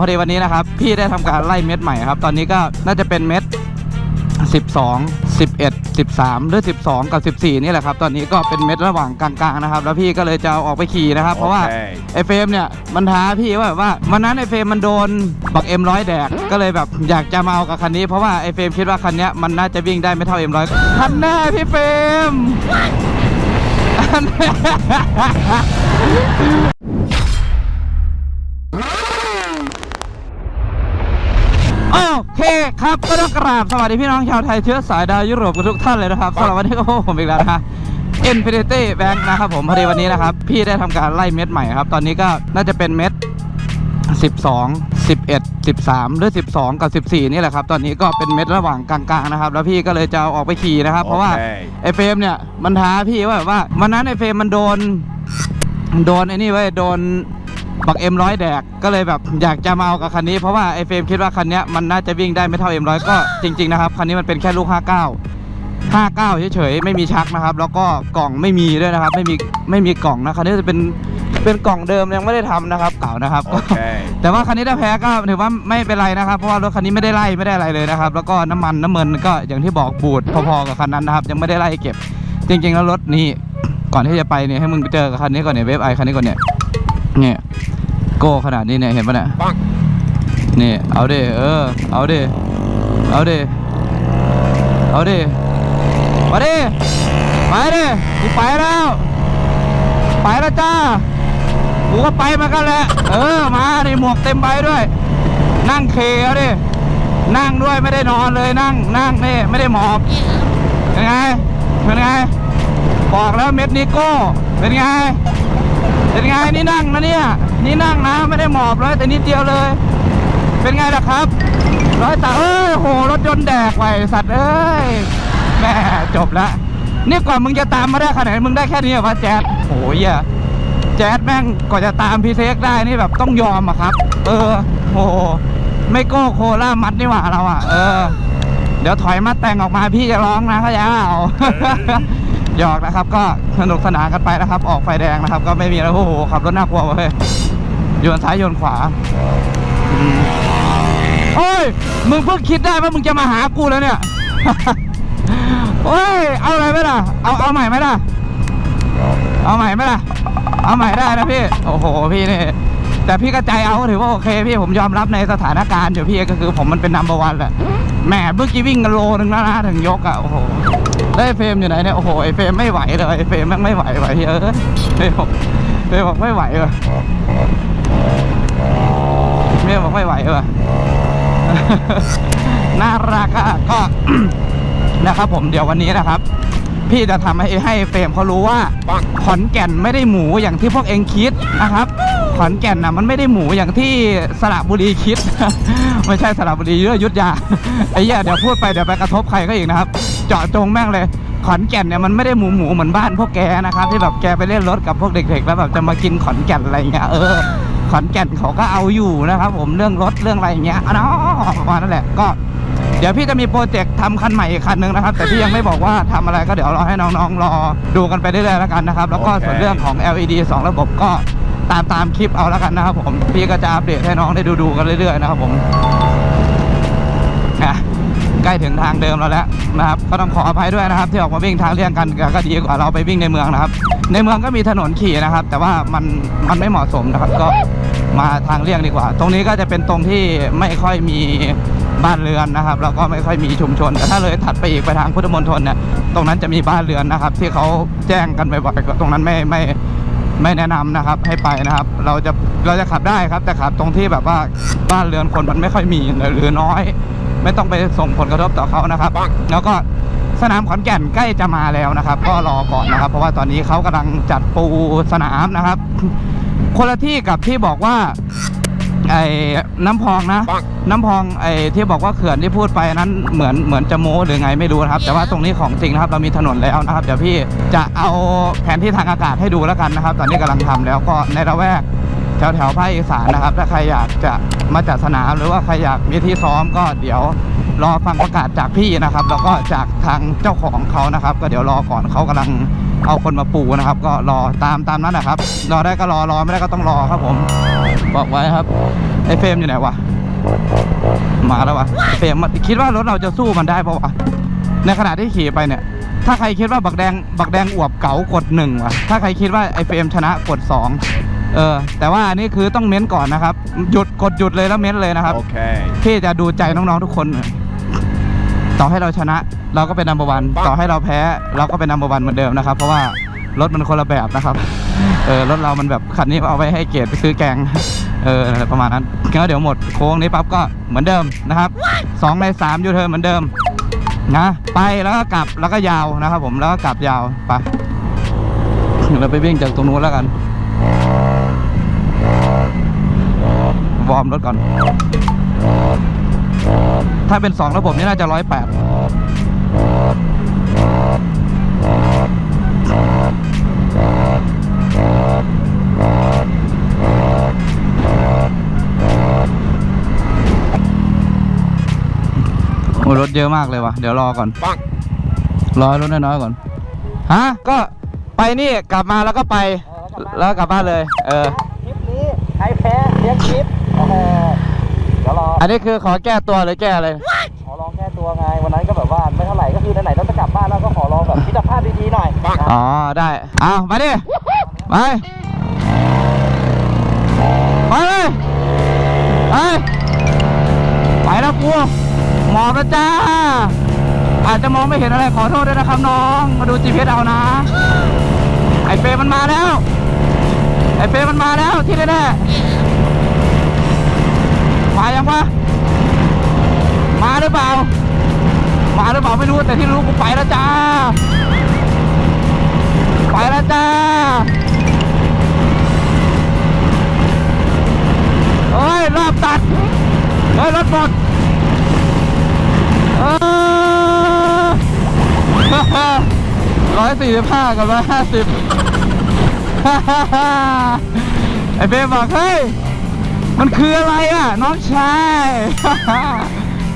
พอดีวันนี้นะครับ พี่ได้ทำการไล่เม็ดใหม่ครับ ตอนนี้ก็น่าจะเป็นเม็ด 12 11 13 หรือ 12 กับ 14 นี่แหละครับ ตอนนี้ก็เป็นเม็ดระหว่างกลางๆนะครับ แล้วพี่ก็เลยจะเอาออกไปขี่นะครับ เพราะว่าโอเคไอเฟรมเนี่ยมันท้าพี่ว่าแบบว่าวันนั้นไอเฟรมมันโดนบักเอ็มร้อยแดก ก็เลยแบบอยากจะมาเอากับคันนี้ เพราะว่าไอเฟรมคิดว่าคันเนี้ยมันน่าจะวิ่งได้ไม่เท่าเอ็มร้อยคันแน่พี่เฟรม คครับก็ต้องกราบสวัสดีพี่น้องชาวไทยเชื้อสายดาวยุโรปกันทุกท่านเลยนะครับสำหรับวันนี้ก็พบผมอีกแล้วนะฮะ Infinity Bank นะครับผมพอดีวันนี้นะครับ พี่ได้ทำการไล่เม็ดใหม่ครับ ตอนนี้ก็น่าจะเป็นเม็ด 12 11 13 หรือ 12 กับ 14 นี่แหละครับ ตอนนี้ก็เป็นเม็ดระหว่างกลางๆนะครับ แล้วพี่ก็เลยจะเอาออกไปขี่นะครับ เพราะว่าโอเคไอเฟรมเนี่ยมันท้าพี่ว่าแบบว่าวันนั้นไอเฟรมมันโดน โดนไอ้นี่เว้ยโดน บักเอ็มร้อยแดกก็เลยแบบอยากจะมาเอากับคันนี้เพราะว่าไอเฟรมคิดว่าคันเนี้ยมันน่าจะวิ่งได้ไม่เท่าเอ็มร้อยก็จริงๆนะครับคันนี้มันเป็นแค่ลูก 59 59เฉยๆไม่มีชักนะครับ แล้วก็กล่องไม่มีด้วยนะครับ ไม่มีไม่มีกล่องนะคันนี้จะเป็นเป็นกล่องเดิมยังไม่ได้ทำนะครับเก่านะครับโอเคแต่ว่าคันนี้ถ้าแพ้ก็ถือว่าไม่เป็นไรนะครับ เพราะว่ารถคันนี้ไม่ได้ไล่ไม่ได้อะไรเลยนะครับ แล้วก็น้ำมันน้ำมันก็อย่างที่บอกบูดพอๆกับคันนั้นนะครับ ยังไม่ได้ไล่เก็บ จริง ๆ แล้วรถนี่ก่อนที่จะไปเนี่ยให้มึงเจอกับคันนี้ก่อนเนี่ยเวฟไอคันนี้ก่อนเนี่ย เนี่ยโก้ขนาดนี้เนี่ยเห็นปะเนี่ยปังนี่เอาดิเออเอาดิเอาดิเอาดิมาดิไปดิกูไปแล้ว ไปแล้วจ้ากูก็ไปเหมากันแหละเออมาดิหมวกเต็มใบด้วย นั่งเคเอาดินั่งด้วยไม่ได้นอนเลยนั่งนั่งนี่ไม่ได้หมอบเป็นไงเป็นไงบอกแล้วเม็ดนิโก้เป็นไง เป็นไงนี่นั่งนะเนี่ย นี่นั่งนะไม่ได้หมอบเลยแต่นิดเดียวเลย เป็นไงล่ะครับร้อยตาเอ้ยโหรถยนต์แดกไว้สัตว์เอ้ยแม่จบละนี่ก่อนมึงจะตามมาได้ขนาดมึงได้แค่นี้เหรอวะแจ๊ดโอ้ยอะแจ๊ดแม่งกว่าจะตามพีเซ็กได้นี่แบบต้องยอมอะครับ เออโหไม่โก้โคล่ามัดนี่หว่าเราอะเออ เดี๋ยวถอยมาแต่งออกมาพี่จะร้องนะเขาจะเอา หยอกนะครับ ก็สนุกสนานกันไปนะครับ ออกไฟแดงนะครับ ก็ไม่มีอะไรโอ้โหขับรถน่ากลัวเว้ยโยนซ้ายโยนขวาโอ้ยมึงเพิ่งคิดได้ว่ามึงจะมาหากูแล้วเนี่ยโอ้ยเอาอะไรไหมล่ะเอาเอาใหม่ไหมล่ะเอาใหม่ไหมล่ะเอาใหม่ได้นะพี่โอ้โหพี่นี่แต่พี่ก็ใจเอาถือว่าโอเคพี่ผมยอมรับในสถานการณ์อยู่พี่ก็คือผมมันเป็นนัมเบอร์วันแหละแหมเมื่อกี้วิ่งกันโลนึงแล้วนะถึงยกอะโอ้โห ไอ้เฟรมอยู่ไหนเนี่ยโอ้โหไอ้เฟรมไม่ไหวเลยไอ้เฟรมแม่งไม่ไหวไหวเออเฟรมบอกเฟรมบอกไม่ไหวเลยเฟรมบอกไม่ไหวเลยน่ารักอะก็นะครับผมเดี๋ยววันนี้นะครับ พี่จะทำให้ให้เฟรมเขารู้ว่าปังขอนแก่นไม่ได้หมูอย่างที่พวกเองคิดนะครับ ขอนแก่นนะมันไม่ได้หมูอย่างที่สระบุรีคิด ไม่ใช่สระบุรีเยอะยุทธยาไอ้เหี้ยเดี๋ยวพูดไปเดี๋ยวไปกระทบใครก็อีกนะครับ เจาะจงแม่งเลย ขอนแก่นเนี่ยมันไม่ได้หมูหมูเหมือนบ้านพวกแกนะครับ ที่แบบแกไปเล่นรถกับพวกเด็ก ๆ แล้วแบบจะมากินขอนแก่นอะไรเงี้ยเออขอนแก่นเขาก็เอาอยู่นะครับ ผมเรื่องรถเรื่องอะไรเงี้ยอ๋อประมาณนั่นแหละก็เดี๋ยวพี่จะมีโปรเจกต์ทำคันใหม่อีกคันหนึ่งนะครับ แต่พี่ยังไม่บอกว่าทำอะไรก็เดี๋ยวรอให้น้องๆรอดูกันไปเรื่อยๆแล้วกันนะครับ แล้วก็ส่วนเรื่องของ LED 2 ระบบก็ ตามตามคลิปเอาแล้วกันนะครับผม พี่ก็จะอัปเดตให้น้องได้ดูๆกันเรื่อยๆนะครับผมอะใกล้ถึงทางเดิมแล้วแล้วนะครับ ก็ต้องขออภัยด้วยนะครับ ที่ออกมาวิ่งทางเลี่ยงกันก็ดีกว่าเราไปวิ่งในเมืองนะครับ ในเมืองก็มีถนนขี่นะครับ แต่ว่ามันมันไม่เหมาะสมนะครับ ก็มาทางเลี่ยงดีกว่า ตรงนี้ก็จะเป็นตรงที่ไม่ค่อยมีบ้านเรือนนะครับแล้วก็ไม่ค่อยมีชุมชน แต่ถ้าเลยถัดไปอีกไปทางพุทธมณฑลเนี่ยตรงนั้นจะมีบ้านเรือนนะครับ ที่เขาแจ้งกันบ่อยๆก็ตรงนั้นไม่ไม่ ไม่แนะนำนะครับให้ไปนะครับ เราจะเราจะขับได้ครับ แต่ขับตรงที่แบบว่าบ้านเรือนคนมันไม่ค่อยมีหรือน้อย ไม่ต้องไปส่งผลกระทบต่อเขานะครับ แล้วก็สนามขอนแก่นใกล้จะมาแล้วนะครับ ก็รอก่อนนะครับ เพราะว่าตอนนี้เขากำลังจัดปูสนามนะครับ คนละที่กับที่บอกว่า ไอ้น้ำพองนะปังน้ำพองไอ้ที่บอกว่าเขื่อนที่พูดไปนั้นเหมือนเหมือนจะโม้หรือไงไม่รู้นะครับ แต่ว่าตรงนี้ของจริงนะครับ เรามีถนนแล้วนะครับเดี๋ยวพี่จะเอาแผนที่ทางอากาศให้ดูแล้วกันนะครับ ตอนนี้กำลังทำแล้วก็ในระแวกแถวแถวๆภาคอีสานนะครับ ถ้าใครอยากจะมาจัดสนามหรือว่าใครอยากมีที่ซ้อมก็เดี๋ยวรอฟังประกาศจากพี่นะครับ แล้วก็จากทางเจ้าของเขานะครับ ก็เดี๋ยวรอก่อนเขากำลัง เอาคนมาปูนะครับ ก็รอตามตามนั้นนะครับ รอได้ก็รอรอไม่ได้ก็ต้องรอครับผม บอกไว้ครับไอ้เฟรมอยู่ไหนวะมาแล้ววะไอ้เฟรมมันคิดว่ารถเราจะสู้มันได้ปะวะในขณะที่ขี่ไปเนี่ย ถ้าใครคิดว่าบักแดงบักแดงอวบเก๋ากดหนึ่งว่ะถ้าใครคิดว่าไอ้เฟรมชนะกดสองเออแต่ว่าอันนี้คือต้องเม้นก่อนนะครับ หยุดกดหยุดเลยแล้วเม้นเลยนะครับ Okay. ที่จะดูใจน้องๆทุกคน ต่อให้เราชนะ เราก็เป็นนัมเบอร์วันต่อให้เราแพ้เราก็เป็นนัมเบอร์วันเหมือนเดิมนะครับ เพราะว่ารถมันคนละแบบนะครับเออรถเรามันแบบคันนี้เอาไว้ให้เกียรติไปซื้อแกงเอออะไรประมาณนั้นแล้วเดี๋ยวหมดโค้งนี้ปั๊บก็เหมือนเดิมนะครับสองในสามยูเทิร์นเหมือนเดิมนะไปแล้วก็กลับแล้วก็ยาวนะครับ ผมแล้วก็กลับยาวไปเราไปวิ่งจากตรงนู้นแล้วกันวอร์มรถก่อน ถ้าเป็น 2 ระบบนี่น่าจะร้อยแปดโอ้รถเยอะมากเลยวะเดี๋ยวรอก่อนปังรอให้รถน้อยๆก่อน ฮะ ก็ไปนี่กลับมาแล้วก็ไป แล้วก็กลับบ้านเลย เออ คลิปนี้ ใครแพ้เลี้ยงคลิปโอ้โหเดี๋ยวรออันนี้คือขอแก้ตัวหรือแก้อะไร ขอลองแก้ตัวไงวันนั้นก็แบบว่าไม่เท่าไหร่ก็คือไหนๆต้องจะกลับบ้านแล้วก็ขอลองแบบมิตรภาพดีๆหน่อยนะอ๋อ ได้อ้าวมาดิ ไป ไปเลยไปไปแล้วกูหมอบแล้วจ้า อาจจะมองไม่เห็นอะไรขอโทษด้วยนะครับน้อง มาดู GPS เอานะ ไอเฟรมมันมาแล้ว ไอเฟรมมันมาแล้วที่แน่ๆ มายังวะมาหรือเปล่า มาหรือเปล่าไม่รู้แต่ที่รู้กูไปแล้วจ้า ไปแล้วจ้าเฮ้ยรอบตัดเฮ้ยรถหมดร้อยสี่สิบห้ากับร้อยห้าสิบไอเบมบอกเฮ้ย มันคืออะไรอะน้องชาย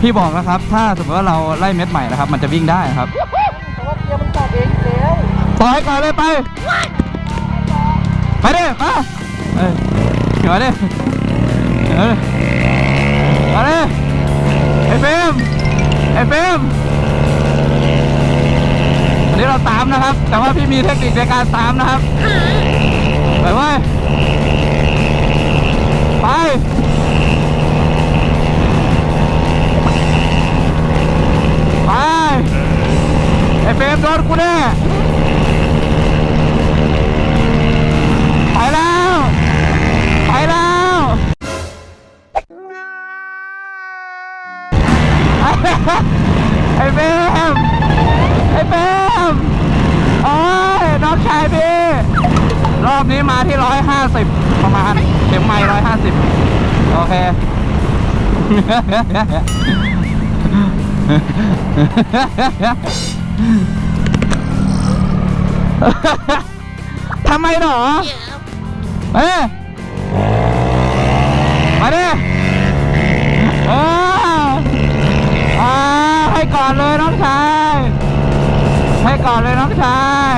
พี่บอกนะครับ ถ้าสมมติว่าเราไล่เม็ดใหม่นะครับ มันจะวิ่งได้ครับเพราะว่าเกียร์มันตัดเองอยู่แล้วปล่อยก่อนเลยไป ไปดิมาเอ้ยมาดิเอ้ยมาดิไอ้เฟมไอ้เฟมอันนี้เราตามนะครับ แต่ว่าพี่มีเทคนิคในการตามนะครับ ไปเว้ย ไที่ร้อยห้าสิบประมาณเข็มไม่ร้อยห้าสิบโอเคทำไมหรอเอ้ยมาดิเออให้ก่อนเลยน้องชาย ให้ก่อนเลยน้องชาย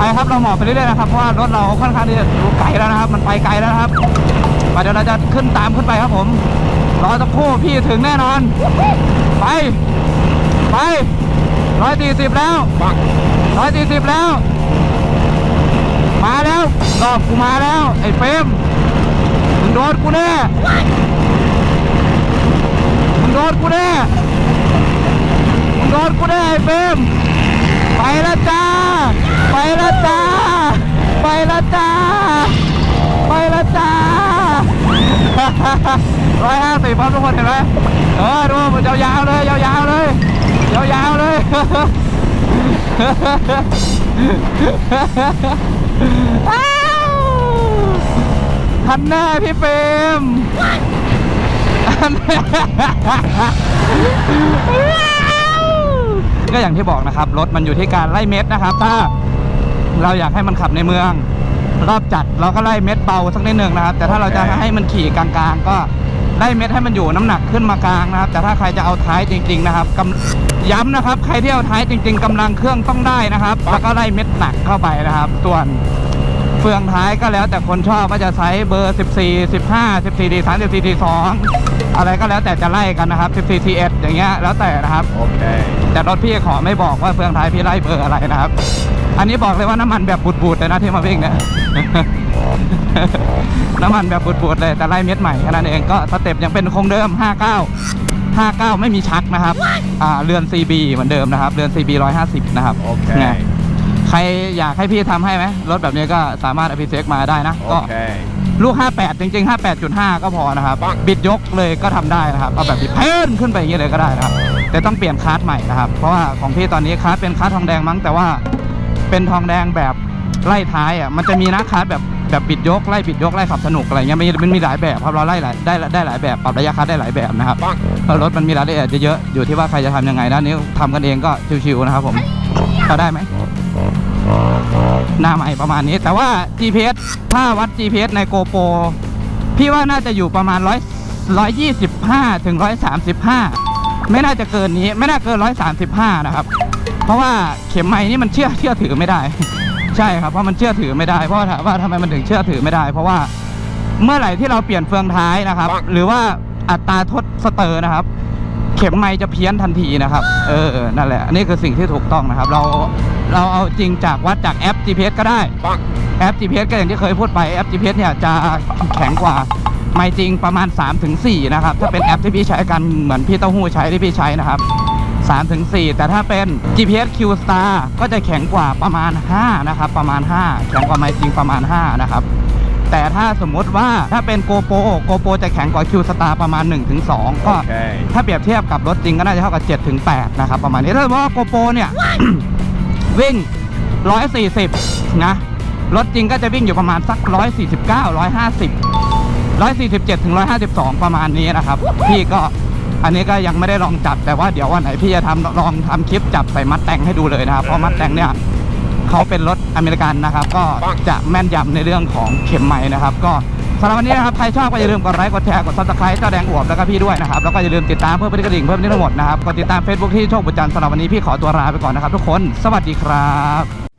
ไปครับเราหมอบไปเรื่อยๆนะครับเพราะว่ารถเราค่อนข้างที่จะไกลแล้วนะครับ มันไปไกลแล้วนะครับเดี๋ยวเราจะขึ้นตามขึ้นไปครับผมรอสักครู่พี่ถึงแน่นอน ไป ไปร้อยสี่สิบแล้วร้อยสี่สิบแล้ว มาแล้วรอบกูมาแล้ว ไอ้เฟมมึงโดนกูแน่มึงโดนกูแน่มึงโดนกูแน่ไอ้เฟม ไปแล้วจ้า ไปแล้วจ้า ไปแล้วจ้า ไปแล้วจ้าร้อยห้าสิบครับทุกคนเห็นไหมเออดูมันยาวๆเลยยาวๆเลยยาวๆเลยอ้าวทันแน่พี่เฟรม ก็อย่างที่บอกนะครับ รถมันอยู่ที่การไล่เม็ดนะครับ ถ้าเราอยากให้มันขับในเมือง รอบจัดเราก็ไล่เม็ดเบาสักนิดหนึ่งนะครับ แต่ถ้าเราจะให้มันขี่กลางๆ ก็ได้เม็ดให้มันอยู่น้ำหนักขึ้นมากลางนะครับ แต่ถ้าใครจะเอาท้ายจริง ๆ นะครับกำย้ำนะครับ ใครที่เอาท้ายจริง ๆกำลังเครื่องต้องได้นะครับแล้วก็ไล่เม็ดหนักเข้าไปนะครับ ส่วนเฟืองท้ายก็แล้วแต่คนชอบว่าจะใช้เบอร์ 14 15 14 D 3 14 D 2 อะไรก็แล้วแต่จะไล่กันนะครับ 14 TS อย่างเงี้ยแล้วแต่นะครับ Okay. แต่รถพี่ขอไม่บอกว่าเฟืองท้ายพี่ไล่เบอร์อะไรนะครับ อันนี้บอกเลยว่าน้ำมันแบบบูดๆเลยนะที่มาวิ่งเนี่ย น้ำมันแบบบูดๆเลยแต่ไล่เม็ดใหม่แค่นั้นเองก็สเต็ปยังเป็นคงเดิม 59 59 ไม่มีชักนะครับ อ่าเรือน CB เหมือนเดิมนะครับเรือน CB 150 นะครับโอเคนี่ยใครอยากให้พี่ทำให้ไหมรถแบบนี้ก็สามารถอภิเษกมาได้นะก็ Okay. ลูก 58 จริง ๆ 58.5 ก็พอนะครับ บิดยกเลยก็ทำได้นะครับ เอาแบบบิดเพิ่นขึ้นไปอย่างนี้เลยก็ได้นะครับ แต่ต้องเปลี่ยนคาร์ดใหม่นะครับ เพราะว่าของพี่ตอนนี้คาร์ดเป็นคาร์ดทองแดงมั้ง แต่ว่าเป็นทองแดงแบบไล่ท้ายอะ มันจะมีนะคาร์ดแบบแบบบิดยกไล่บิดยกไล่ขับสนุกอะไรเงี้ยมันมันมีหลายแบบครับเราไล่หลายได้ได้หลายแบบปรับระยะคาร์ดได้หลายแบบนะครับเพราะรถมันมีรายละเอียดเยอะๆอยู่ที่ว่าใครจะทำยังไงด้านนี้ทำกันเองก็ชิวๆนะครับผมเข้าได้ไหม หน้าใหม่ประมาณนี้ แต่ว่า GPS ถ้าวัด GPS ใน GoPro พี่ว่าน่าจะอยู่ประมาณร้อยร้อยยี่สิบห้าถึงร้อยสามสิบห้าไม่น่าจะเกินนี้ ไม่น่าเกินร้อยสามสิบห้านะครับ เพราะว่าเข็มไม้นี่มันเชื่อเชื่อถือไม่ได้ ใช่ครับเพราะมันเชื่อถือไม่ได้เพราะถามว่าทำไมมันถึงเชื่อถือไม่ได้ เพราะว่าเมื่อไหร่ที่เราเปลี่ยนเฟืองท้ายนะครับ หรือว่าอัตราทดสเตอร์นะครับ เข็มไม้จะเพี้ยนทันทีนะครับ เออนั่นแหละนนี้คือสิ่งที่ถูกต้องนะครับ เราเราเอาจริงจากวัดจากแอป GPS ก็ได้แอป GPS ก็อย่างที่เคยพูดไปแอป GPS เนี่ยจะแข็งกว่าไม่จริงประมาณ 3-4 นะครับ ถ้าเป็นแอปที่พี่ใช้กันเหมือนพี่เต้าหู้ใช้ที่พี่ใช้นะครับ 3-4 แต่ถ้าเป็น GPS Q Star ก็จะแข็งกว่าประมาณ 5 นะครับ ประมาณ 5 แข็งกว่าไม่จริงประมาณ 5 นะครับ แต่ถ้าสมมุติว่าถ้าเป็น GoPro GoPro จะแข็งกว่า Q Star ประมาณ 1-2 ก็ Okay. ถ้าเปรียบเทียบกับรถจริงก็น่าจะเท่ากับ7ถึง8นะครับ ประมาณนี้ถ้าสมมติว่าโกโปเนี่ย วิ่ง 140 นะ รถจริงก็จะวิ่งอยู่ประมาณสัก 149 150 147ถึง152 ประมาณนี้นะครับ พี่ก็อันนี้ก็ยังไม่ได้ลองจับแต่ว่าเดี๋ยววันไหนพี่จะทำลองทำคลิปจับใส่มัดแต่งให้ดูเลยนะครับเพราะมัดแต่งเนี่ย เขาเป็นรถอเมริกันนะครับ ก็จะแม่นยำในเรื่องของเข็มไม้นะครับ ก็สำหรับวันนี้นะครับ ใครชอบก็อย่าลืมกดไลค์กดแชร์กดซับสไครต์เจ้าแดงอวบแล้วก็พี่ด้วยนะครับ แล้วก็อย่าลืมติดตามเพื่อเป็นกระดิ่งเพื่อเป็นที่ทั้งหมดนะครับกดติดตาม Facebook ที่โชคบุญจันทร์สำหรับวันนี้พี่ขอตัวลาไปก่อนนะครับทุกคน สวัสดีครับ